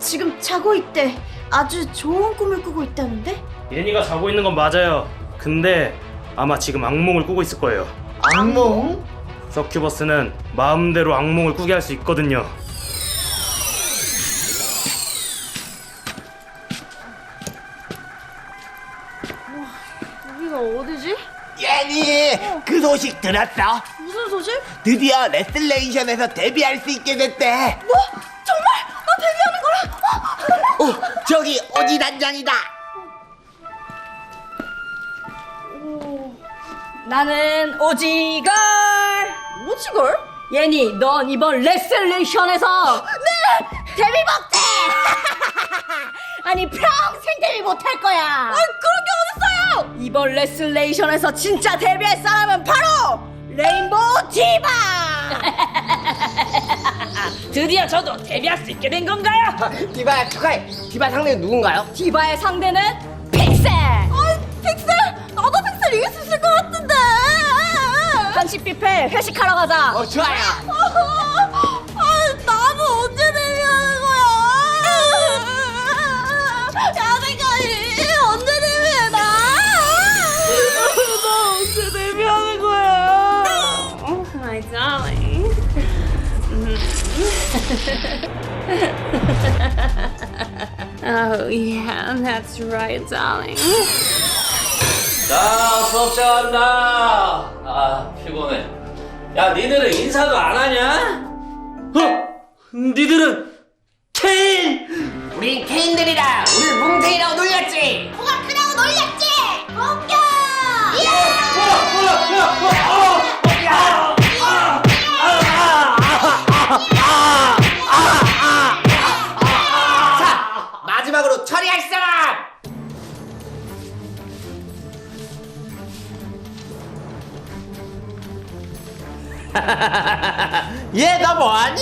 지금 자고 있대. 아주 좋은 꿈을 꾸고 있다는데? 예니가 자고 있는 건 맞아요. 근데 아마 지금 악몽을 꾸고 있을 거예요. 악몽? 서큐버스는 마음대로 악몽을 꾸게 할 수 있거든요. 여기가 어디지? 예니 그 소식 들었어? 무슨 소식? 드디어 레슬레이션에서 데뷔할 수 있게 됐대 뭐? 거야? 어 저기 오지 단장이다 나는 오지걸. 오지걸? 예니, 넌 이번 레슬레이션에서 네! 데뷔 못해! 아니 평생 데뷔 못할 거야. 아, 그런 게 어딨어요! 이번 레슬레이션에서 진짜 데뷔할 사람은 바로 레인보우 디바. 드디어 저도 데뷔할 수 있게 된 건가요? 디바야 축하해. 디바 상대는 누군가요? 디바의 상대는 픽셀. 아, 픽셀! 나도 픽셀 이길 수 있을 것 같은데! 한식 뷔페 회식하러 가자. 어 좋아요. Oh, yeah, that's right, darling. 자, 수업 시작한다. 아, 피곤해. 야, 니들은 인사도 안 하냐? 어? 니들은 케인! 우린 케인들이라 우리 뭉탱이라고 놀렸지. 뭐가 크다고 놀렸지? 공격! 처리할 사람! 얘 나 뭐하니?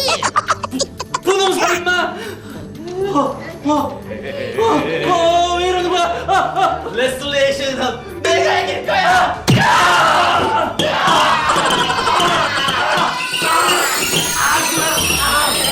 도놈사 임마! 어, 어, 어, 어, 왜 이러는 거야? 레슬레이션